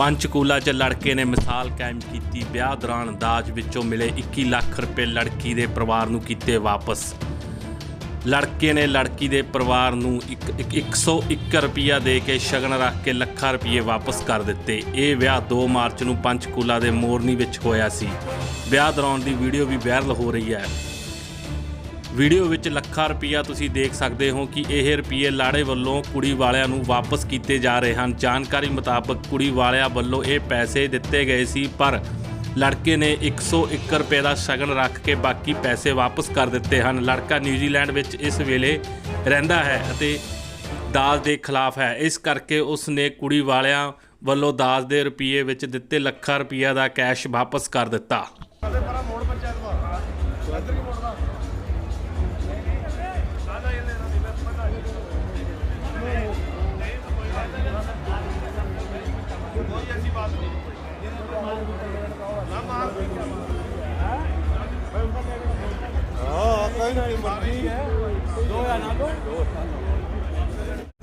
ਪੰਚਕੂਲਾ 'ਚ ਲੜਕੇ ਨੇ ਮਿਸਾਲ ਕਾਇਮ ਕੀਤੀ। ਵਿਆਹ ਦੌਰਾਨ ਦਾਜ ਵਿੱਚੋਂ ਮਿਲੇ 21 ਲੱਖ ਰੁਪਏ ਲੜਕੀ ਦੇ ਪਰਿਵਾਰ ਨੂੰ ਕੀਤੇ ਵਾਪਸ। ਲੜਕੇ ਨੇ ਲੜਕੀ ਦੇ ਪਰਿਵਾਰ ਨੂੰ ਇੱਕ- ਇੱਕ 101 ਰੁਪਿਆ ਦੇ ਕੇ ਸ਼ਗਨ ਰੱਖ ਕੇ ਲੱਖਾਂ ਰੁਪਏ ਵਾਪਸ ਕਰ ਦਿੱਤੇ। ਇਹ ਵਿਆਹ 2 ਮਾਰਚ ਨੂੰ ਪੰਚਕੂਲਾ ਦੇ ਮੋਰਨੀ ਵਿੱਚ ਹੋਇਆ ਸੀ। ਵਿਆਹ ਦੌਰਾਨ ਦੀ ਵੀਡੀਓ ਵੀ ਵਾਇਰਲ ਹੋ ਰਹੀ ਹੈ। ਵੀਡੀਓ ਵਿੱਚ ਲੱਖਾਂ ਰੁਪਈਆ ਤੁਸੀਂ ਦੇਖ ਸਕਦੇ ਹੋ ਕਿ ਇਹ ਰੁਪਈਏ ਲਾੜੇ ਵੱਲੋਂ ਕੁੜੀ ਵਾਲਿਆਂ ਨੂੰ ਵਾਪਸ ਕੀਤੇ ਜਾ ਰਹੇ ਹਨ। ਜਾਣਕਾਰੀ ਮੁਤਾਬਕ ਕੁੜੀ ਵਾਲਿਆਂ ਵੱਲੋਂ ਇਹ ਪੈਸੇ ਦਿੱਤੇ ਗਏ ਸੀ, ਪਰ ਲੜਕੇ ਨੇ 101 ਰੁਪਏ ਦਾ ਸ਼ਗਨ ਰੱਖ ਕੇ ਬਾਕੀ ਪੈਸੇ ਵਾਪਸ ਕਰ ਦਿੱਤੇ ਹਨ। ਲੜਕਾ ਨਿਊਜ਼ੀਲੈਂਡ ਵਿੱਚ ਇਸ ਵੇਲੇ ਰਹਿੰਦਾ ਹੈ ਅਤੇ ਦਾਜ ਦੇ ਖਿਲਾਫ ਹੈ। ਇਸ ਕਰਕੇ ਉਸ ਨੇ ਕੁੜੀ ਵਾਲਿਆਂ ਵੱਲੋਂ ਦਾਜ ਦੇ ਰੁਪਈਏ ਵਿੱਚ ਦਿੱਤੇ ਲੱਖਾਂ ਰੁਪਈਆ ਦਾ ਕੈਸ਼ ਵਾਪਸ ਕਰ ਦਿੱਤਾ।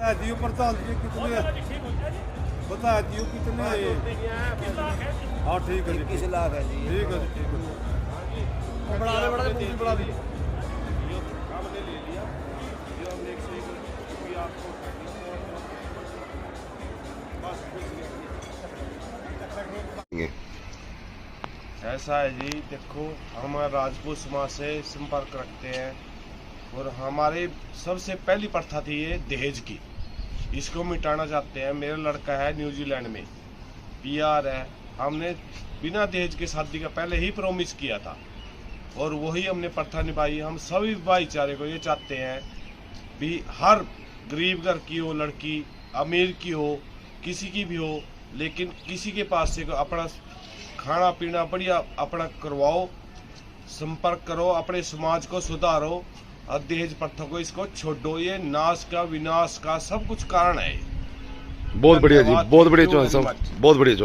बता दियो प्रधान जी कितने बता दियो कितने हाँ ठीक है जी किस लाख है जी ठीक है जी ठीक है बढ़ा दे बढ़ा दे पूरी बढ़ा दी ऐसा है जी, देखो, हम राजपूत समाज से संपर्क रखते हैं और हमारे सबसे पहली प्रथा थी ये दहेज की। इसको मिटाना चाहते हैं। मेरा लड़का है न्यूजीलैंड में। पीआर है। हमने बिना दहेज के शादी का पहले ही प्रोमिस किया था और वही हमने प्रथा निभाई। हम सभी भाईचारे को ये चाहते हैं भी हर गरीब घर की हो, लड़की, अमीर की हो, किसी की भी हो लेकिन किसी के पास से अपना खाना पीना बढ़िया अपना करवाओ संपर्क करो अपने समाज को सुधारो और दहेज प्रथा को इसको छोड़ो। ये नाश का विनाश का सब कुछ कारण है। बहुत बढ़िया जी बहुत बढ़िया. बहुत बढ़िया